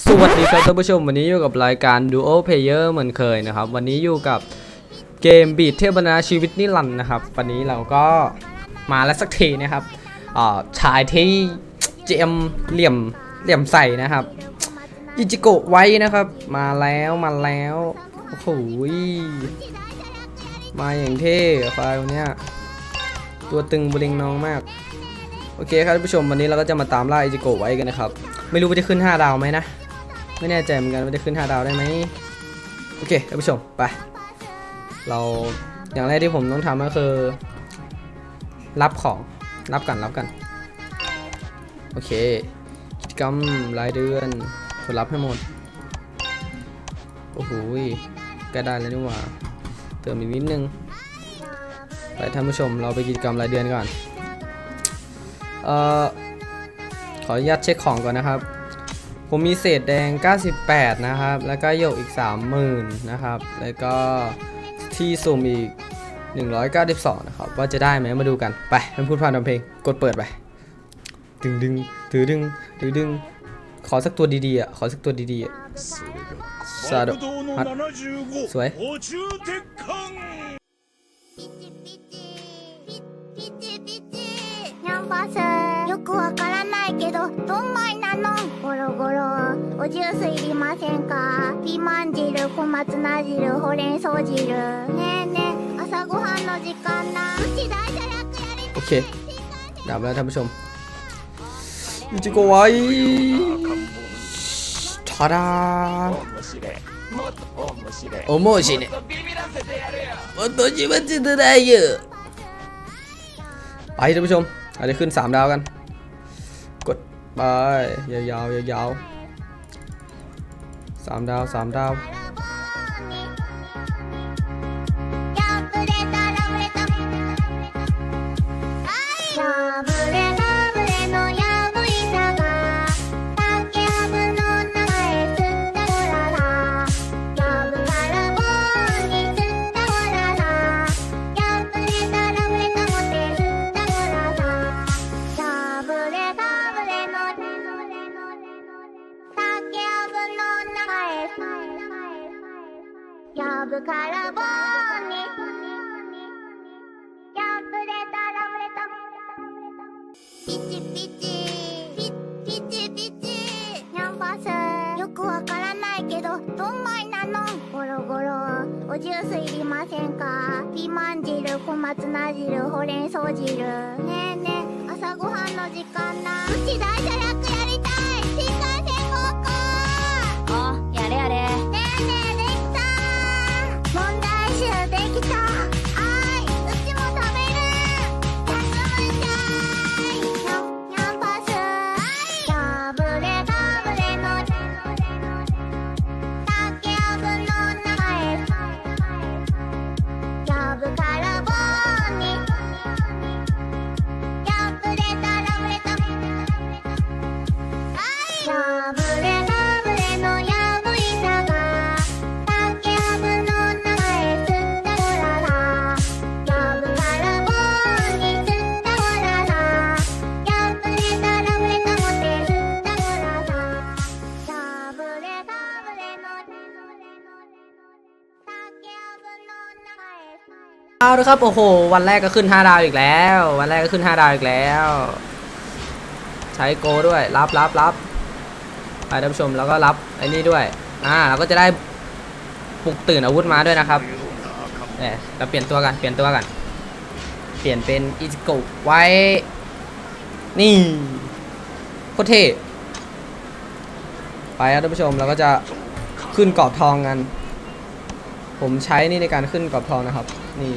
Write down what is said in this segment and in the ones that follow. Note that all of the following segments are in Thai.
สวัสดีครับท่านผู้ชมวันนี้อยู่กับรายการ Duo Player เหมือนเคยนะครับ วันนี้อยู่กับเกมบีดเทพบรรดาชีวิตนิรันดร์นะครับ วันนี้เราก็มาแล้วสักทีนะครับชายที่เจมเหลี่ยมเหลี่ยมใส่นะครับอิจิโกะไว้นะครับ มาแล้วมาแล้วโอ้โหมาอย่างเท่ไฟล์เนี้ยตัวตึงบริงน้องมาก โอเคครับท่านผู้ชมวันนี้เราก็จะมาตามล่าอิจิโกะไว้กันนะครับ ไม่รู้ว่าจะขึ้น 5 ดาวไหมนะ ไม่แน่ใจเหมือนกันว่าจะขึ้น 5 ดาวได้ไหมโอเคท่านผู้ชมไป เราอย่างแรกที่ผมต้องทำก็คือ รับของรับกันรับกัน โอเคกิจกรรมรายเดือนกดรับให้หมด โอ้โหใก็ได้แล้วนี่หว่า เติมอีกนิดนึง ไปท่านผู้ชมเราไปกิจกรรมรายเดือนก่อน เอ่อ ขออนุญาตเช็คของก่อนนะครับ ผมมีเศษแดง 98 นะครับ แล้วก็โยกอีก 30,000 นะครับ แล้วก็ที่สุ่มอีก 192 นะครับ ว่าจะได้ไหมมาดูกัน ไปมันพูดผ่านทำเพลง กดเปิดไป ดึงดึงถือดึงถือดึง ขอสักตัวดีๆอ่ะ ขอสักตัวดีๆอ่ะ サードはสวย 補充鉄管ピチピチピピチピチニャンバスよくわからないけどどんまいなの ゴロゴロおジュースいりませんかピーマン汁小松菜汁ほうれん草汁ねえねえ朝ごはんの時間なうち大社楽やり โอเค ดับแล้วท่านผู้ชมอิจิโกะไว้ทาดา โอโมชิเนะโอโตชิมันจะได้เยอะไปท่านผู้ชมอาจจะขึ้น 3 ดาวกัน กด ไปยาวๆยาวๆสามดาวสามดาว やぶから棒にやぶれたラブレた。ピチピチ。ピピチピチ。ニャンバス。よくわからないけどどんまいなの？ゴロゴロ。おジュースいりませんか？ピーマン汁小松菜汁ほうれん草汁。ねえねえ朝ごはんの時間な。うち大社楽やり เอาละครับโอ้โห วันแรกก็ขึ้น 5 ดาวอีกแล้ว วันแรกก็ขึ้น 5 ดาวอีกแล้ว ใช้โกด้วยรับรับรับไปท่านผู้ชมแล้วก็รับไอ้นี่ด้วยอ่าเราก็จะได้ปลุกตื่นอาวุธมาด้วยนะครับเออเราเปลี่ยนตัวกันเปลี่ยนตัวกัน เปลี่ยนเป็นอิจิโกะไว้ นี่โคตรเท่ไปครับท่านผู้ชมเราก็จะขึ้นกรอบทองกัน ผมใช้นี่ในการขึ้นกรอบทองนะครับ นี่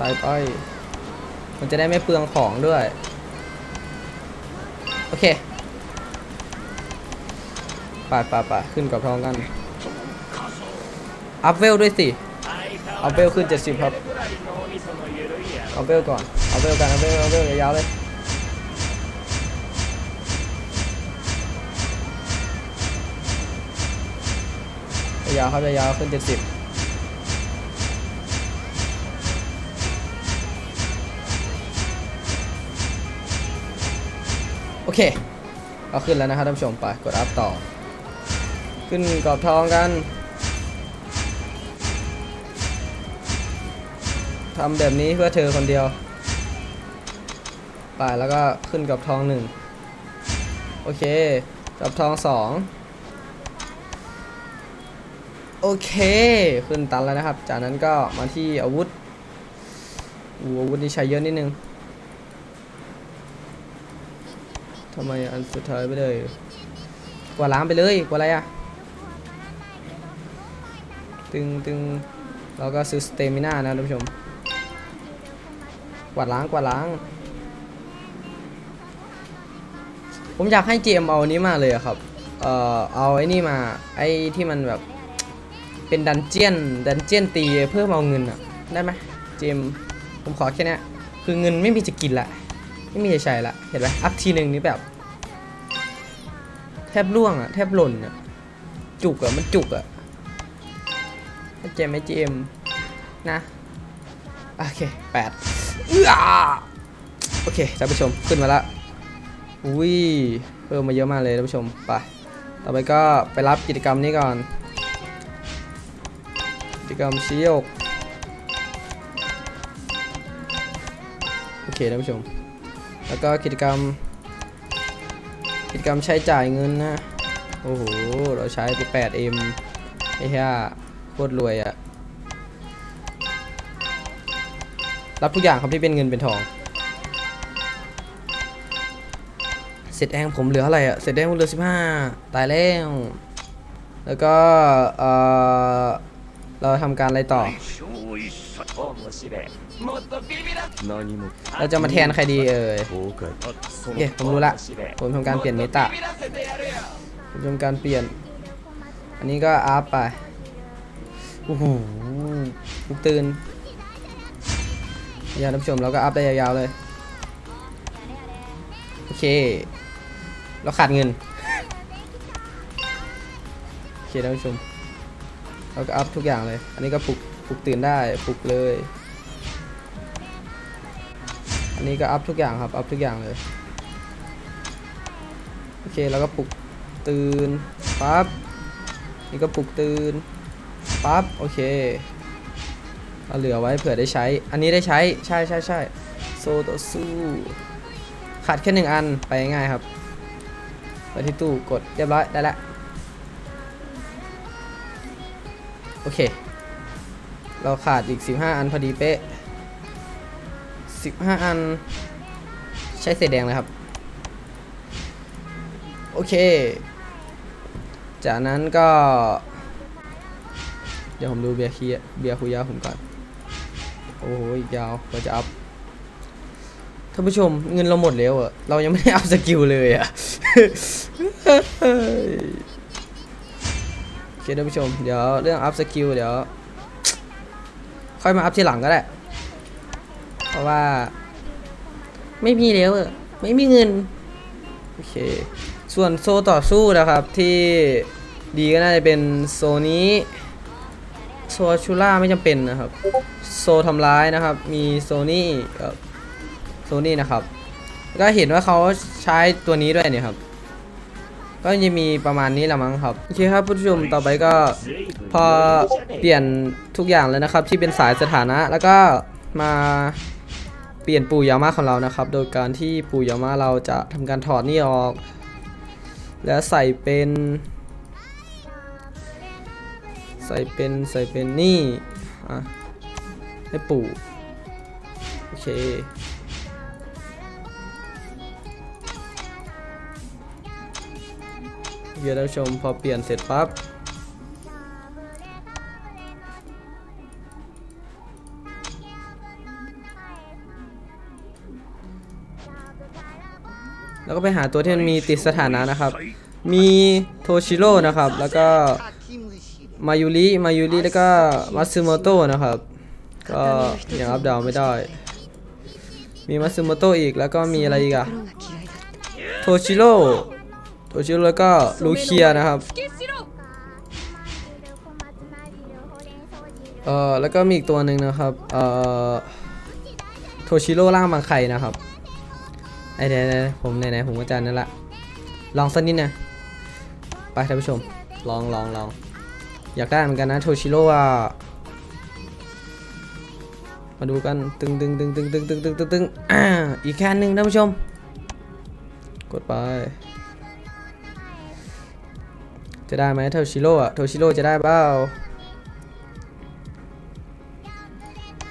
ตายไปมันจะได้ไม่เปลืองของด้วย โอเคไปไปไปขึ้นกรอบทองกัน อัพเวลด้วยสิ อัพเวลขึ้น 70 ครับ อัพเวลก่อน อัพเวลกัน อัพเวลอัพเวลยาวเลยยาวครับยาวขึ้น 70 อเคเอาขึ้นแล้วนะครับท่านผู้ชมไปกดอัพต่อ ขึ้นกรอบทองกันทำแบบนี้เพื่อเธอคนเดียว ไปแล้วก็ขึ้นกรอบทองหนึ่งโอเคกรอบทองสองโอเค ขึ้นตันแล้วนะครับ จากนั้นก็มาที่อาวุธอู้อาวุธนี่ใช้เยอะนิดนึง ทำไมอันสุดท้ายไม่เลยกว่าล้างไปเลยกว่าอะไรอะตึงตึงเราก็ซื้อสเตมิน่านะท่านผู้ชม กวาดล้างกวาดล้าง ผมอยากให้ GM เอาอันนี้มาเลยครับ เอ่อเอาไอ้นี่มาไอ้ที่มันแบบเป็นดันเจียนดันเจียนตีเพื่อเอาเงินอะได้ไหม GM ผมขอแค่นี้คือเงินไม่มีจะกินละ ไม่มีจะใช้ละเห็นไหมอัพทีหนึ่งนี่แบบ แทบร่วงอะแทบหล่นอะจุกอะมันจุกอะเจมไม่ GM นะ โอเคแปดอื้อโอเคท่านผู้ชมขึ้นมาละอุ้ยเพิ่มมาเยอะมากเลยท่านผู้ชมไปต่อไปก็ไปรับกิจกรรมนี้ก่อน กิจกรรมชี้อกโอเคท่านผู้ชม แล้วก็กิจกรรม กิจกรรมใช้จ่ายเงินนะ โอ้โห เราใช้ไป 8M ไอ้หี้ยโคตรรวยอะรับทุกอย่างครับที่เป็นเงินเป็นทอง เสร็จแองผมเหลืออะไรอะเสร็จแองผมเหลือ 15 ตายแล้ว แล้วก็ เออเราทำการอะไรต่อ เราจะมาแทนใครดีเอ่ยโอเคผมรู้ละผมทำการเปลี่ยนเมตาผมทำการเปลี่ยน อันนี้ก็อัพไปโอ้โหลุกตื่นยาท่านผู้ชมเราก็อัพได้ยาวๆเลย โอเค เราขาดเงิน โอเคท่านผู้ชม เราก็อัพทุกอย่างเลย อันนี้ก็ปลุก ปลุกตื่นได้ปลุกเลย อันนี้ก็อัพทุกอย่างครับอัพทุกอย่างเลยโอเคแล้วก็ปลุกตื่นปั๊บนี่ก็ปลุกตื่นปั๊บโอเคเอาเหลือไว้เผื่อได้ใช้ อันนี้ได้ใช้ใช่ใช่ใช่โซโตซูขาดแค่หนึ่งอันไปง่ายครับไปที่ตู้กดเรียบร้อยได้แล้วโอเค เราขาดอีก 15 อันพอดีเป๊ะ 15 อัน ใช้เศษแดงเลยครับ โอเค จากนั้นก็ เดี๋ยวผมดูเบียร์คีเบียร์คุยยาผมก่อน โอ้โหอีกยาวกว่าจะอัพท่านผู้ชมเงินเราหมดแล้วอะเรายังไม่ได้อัพสกิลเลยอะโอเคท่านผู้ชม เดี๋ยวเรื่องอัพสกิลเดี๋ยว ค่อยมาอัพทีหลังก็ได้ เพราะว่า ไม่มีแล้วอะไม่มีเงิน โอเค ส่วนโซต่อสู้นะครับที่ดีก็น่าจะเป็นโซนี้โซชูล่าไม่จำเป็นนะครับ โซทำร้ายนะครับ มีโซนี่โซนี่นะครับ ก็เห็นว่าเขาใช้ตัวนี้ด้วยเนี่ยครับ ก็จะมีประมาณนี้แหละมั้งครับโอเคครับผู้ชมต่อไปก็พอเปลี่ยนทุกอย่างแล้วนะครับ ที่เป็นสายสถานะแล้วก็มาเปลี่ยนปู่ยาม่าของเรานะครับ โดยการที่ปู่ยาม่าเราจะทำการถอดนี่ออก แล้วใส่เป็น ใส่เป็นใส่เป็นนี่อะให้ปู่โอเค เดี๋ยวเราชมพอเปลี่ยนเสร็จปั๊บแล้วก็ไปหาตัวที่มันมีติดสถานะนะครับ มีโทชิโร่นะครับ แล้วก็มายุริมายุริแล้วก็มัตสึโมโตะนะครับ ก็ยังอัพดาวไม่ได้ มีมัตสึโมโตะอีกแล้วก็มีอะไรอีกอะโทชิโร่ โทชิโร่แล้วก็ลูเคียนะครับเอ่อแล้วก็มีอีกตัวหนึ่งนะครับเอ่อโทชิโร่ร่างบางไข่นะครับไอ้ไหนๆผมไหนๆผมก็จานนั่นละลองสักนิดนะไปท่านผู้ชมลองลองลองอยากได้เหมือนกันนะโทชิโร่อะมาดูกันตึงตึงตึงตึงตึงตึงตึงตึงอีกแค่หนึ่งท่านผู้ชม กดไป จะได้ไหมโทชิโร่อะโทชิโร่จะได้เปล่า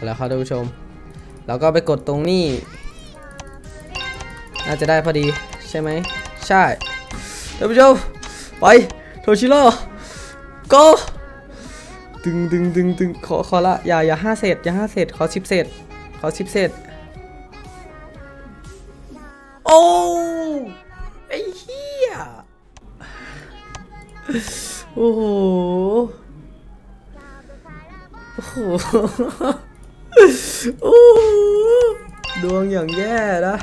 แล้วครับท่านผู้ชมแล้วก็ไปกดตรงนี้ น่าจะได้พอดีใช่ไหม ใช่ท่านผู้ชม ไปโทชิโร่ go ตึงตึงตึงตึงขอขอละ อย่าอย่าห้าเศษอย่าห้าเศษ ขอสิบเศษ ขอสิบเศษ โอ้ไอ้เหี้ โอ้โห โอ้โห โอ้โห ดวงอย่างแย่นะ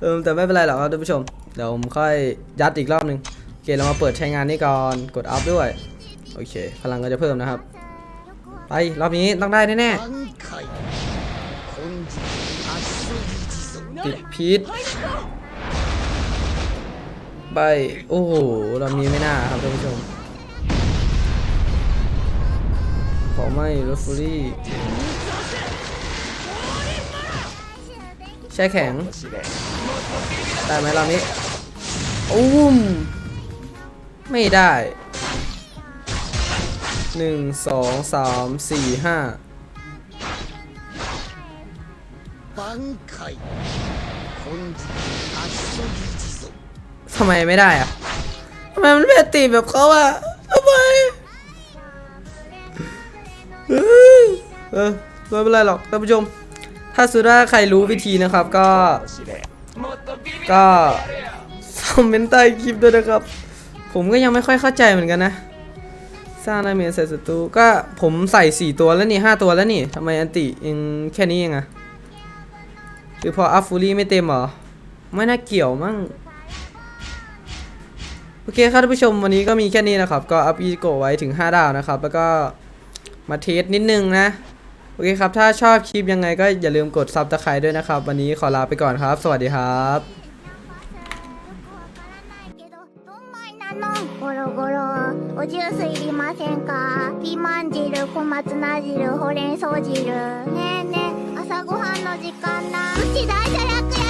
เออแต่ไม่เป็นไรหรอกครับท่านผู้ชม เดี๋ยวผมค่อยยัดอีกรอบหนึ่งโอเค เรามาเปิดใช้งานนี่ก่อน กดอัพด้วย โอเค พลังก็จะเพิ่มนะครับ ไป รอบนี้ต้องได้แน่ๆติดพีท ใบโอ้โห เรอบนี้ไม่น่าครับท่านผู้ชมขอไม่รถฟูรี่แช่แข็งได้ไหมรอบนี้อุ้ม ไม่ได้หนึ่งสองสามสี่ห้า ทำไมไม่ได้อะทำไมมันไม่ตีแบบเขาอะทำไมเออเออไม่เป็นไรหรอกท่านผู้ชม ถ้าสุดว่าใครรู้วิธีนะครับก็ ก็คอมเมนต์ใต้คลิปด้วยนะครับ ผมก็ยังไม่ค่อยเข้าใจเหมือนกันนะ สร้างดาเมจใส่ศัตรูก็ผมใส่ 4 ตัวแล้วนี่ 5 ตัวแล้วนี่ทำไมอันติเองแค่นี้เองอะหรือพออัพฟูรี่ไม่เต็มหรอ ไม่น่าเกี่ยวมั้ง โอเคครับท่านผู้ชมวันนี้ก็มีแค่นี้นะครับ ก็อัพอีโกไว้ถึง 5 ดาวนะครับ แล้วก็มาเทสนิดนึงนะ โอเคครับ ถ้าชอบคลิปยังไงก็อย่าลืมกดซับสไครต์ด้วยนะครับ วันนี้ขอลาไปก่อนครับ สวัสดีครับ朝ごはんの時間なうち大体楽や